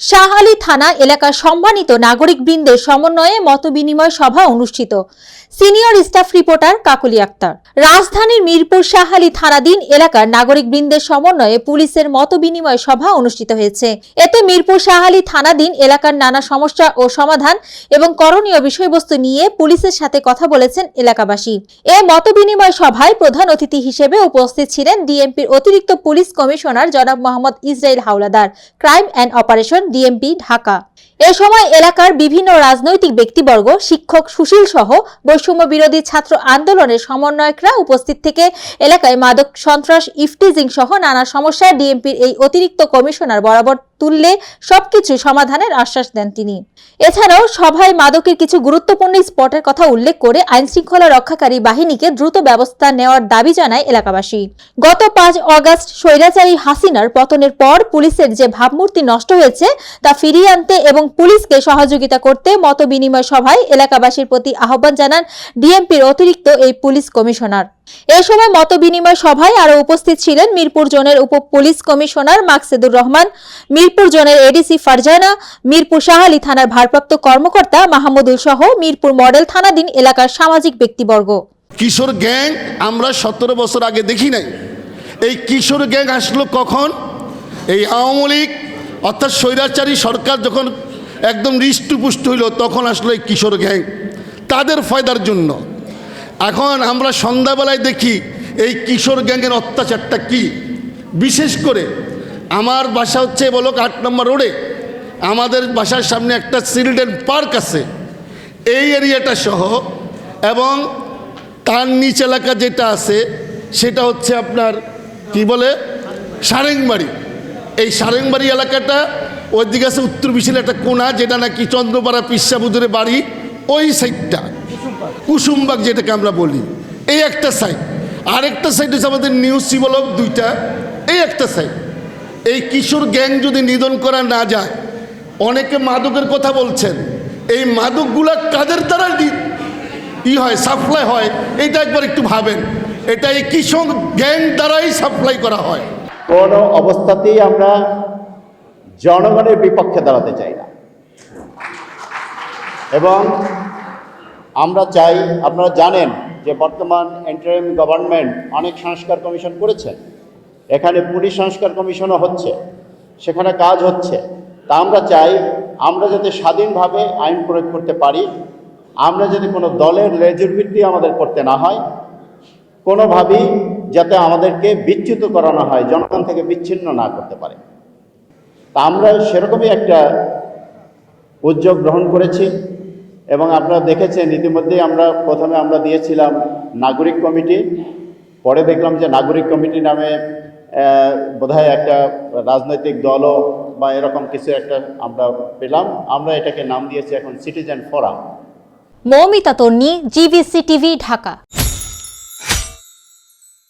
শাহালি থানা এলাকার সম্মানিত নাগরিক বৃন্দের সমন্বয়ে মতবিনিময় সভা অনুষ্ঠিত। Senior staff reporter Kakuli Akter. রাজধানীর মিরপুর শাহালি থানাধীন এলাকার নাগরিক বৃন্দের সমন্বয়ে পুলিশের মতবিনিময় সভা অনুষ্ঠিত হয়েছে। এতে মিরপুর শাহালি থানাধীন এলাকার নানা সমস্যা ও সমাধান এবং করণীয় বিষয়বস্তু নিয়ে পুলিশের সাথে কথা বলেছেন এলাকাবাসী। এ মতবিনিময় সভায় প্রধান অতিথি হিসেবে উপস্থিত ছিলেন ডিএমপির অতিরিক্ত পুলিশ কমিশনার জনাব Mohammad Israil Howlader, crime and operation DMP, Dhaka. এ সময় এলাকার বিভিন্ন রাজনৈতিক ব্যক্তিবর্গ, শিক্ষক, সুশীল সহ বৈষম্য বিরোধী ছাত্র আন্দোলনের সমন্বয়করা উপস্থিত থেকে এলাকায় মাদক সন্ত্রাস ইফটিজিং সহ নানা সমস্যায় ডিএমপির এই অতিরিক্ত কমিশনার বরাবর তুললে সবকিছু সমাধানের আশ্বাস দেন তিনি। এছাড়াও সভায় মাদকের কিছু গুরুত্বপূর্ণ স্পটের কথা উল্লেখ করে আইন শৃঙ্খলা রক্ষাকারী বাহিনীকে দ্রুত ব্যবস্থা নেওয়ার দাবি জানায় এলাকাবাসী। গত পাঁচ অগাস্ট স্বৈরাচারী হাসিনার পতনের পর পুলিশের যে ভাবমূর্তি নষ্ট হয়েছে তা ফিরিয়ে আনতে এবং পুলিশকে সহযোগিতা করতে মত বিনিময় সভায় এলাকাবাসীর প্রতি আহ্বান জানান ডিএমপির অতিরিক্ত এই পুলিশ কমিশনার। এ সময় মত বিনিময় সভায় আরও উপস্থিত ছিলেন মিরপুর জোনের উপ পুলিশ কমিশনার মাকসেদুর রহমান, মিরপুর জোনের এডিসি ফারজানা, মিরপুর শাহালি থানার ভারপ্রাপ্ত কর্মকর্তা মাহমুদুল সহ মিরপুর মডেল থানাধীন এলাকার সামাজিক ব্যক্তিবর্গ। কিশোর গ্যাং আমরা সতেরো বছর আগে দেখি নাই। এই কিশোর গ্যাং আসলো কখন? এই আওয়ামী লীগ, অর্থাৎ স্বৈরাচারী সরকার যখন একদম হৃষ্টপুষ্ট হইল, তখন আসলো এই কিশোর গ্যাং। তাদের ফয়দার জন্য। এখন আমরা সন্ধ্যাবেলায় দেখি এই কিশোর গ্যাংয়ের অত্যাচারটা কি? বিশেষ করে আমার বাসা হচ্ছে বলো আট নম্বর রোডে। আমাদের বাসার সামনে একটা চিলড্রেন পার্ক আছে। এই এরিয়াটা সহ এবং তার নিচ এলাকা যেটা আছে, সেটা হচ্ছে আপনার কি বলে? সারেংবাড়ি। এই সারেংবাড়ি এলাকাটা ওইদিকে আছে উত্তর বিশাল একটা কোনা, যেটা নাকি চন্দ্রপাড়া পিসাবুদুরে বাড়ি, ওই সাইডটা কুসুমবাগ যেটাকে আমরা বলি। এই একটা সাইড আরেকটা সাইড হচ্ছে আমাদের নিউ শিবলক দুইটা। এই একটা সাইড এই কিশোর গ্যাং যদি নিধন করা না যায়, অনেকে মাদকের কথা বলছেন, এই মাদকগুলা কাদের দ্বারা ই হয় সাপ্লাই হয়, এটা একবার একটু ভাবেন। এটা এই কৃষক গ্যাং দ্বারাই সাপ্লাই করা হয়। কোনো অবস্থাতেই আমরা জনগণের বিপক্ষে দাঁড়াতে চাই না। এবং আমরা চাই, আপনারা জানেন যে বর্তমান এন্টারিম গভর্নমেন্ট অনেক সংস্কার কমিশন করেছেন এখানে পুলিশ সংস্কার কমিশনও হচ্ছে, সেখানে কাজ হচ্ছে। তা আমরা চাই, আমরা যাতে স্বাধীনভাবে আইন প্রয়োগ করতে পারি, আমরা যদি কোনো দলের লেজুর ভিত্তি আমাদের করতে না হয়, কোনোভাবেই যাতে আমাদেরকে বিচ্যুত করানো হয়, জনগণ থেকে বিচ্ছিন্ন না করতে পারে। তা আমরা সেরকমই একটা উদ্যোগ গ্রহণ করেছি। এবং আপনারা দেখেছেন, ইতিমধ্যেই আমরা প্রথমে আমরা দিয়েছিলাম নাগরিক কমিটি, পরে দেখলাম যে নাগরিক কমিটি নামে বোধ বোধহয় একটা রাজনৈতিক দলও বা এরকম কিছু একটা আমরা পেলাম। আমরা এটাকে নাম দিয়েছি এখন citizen forum Moumita Tarni GBC TV Dhaka.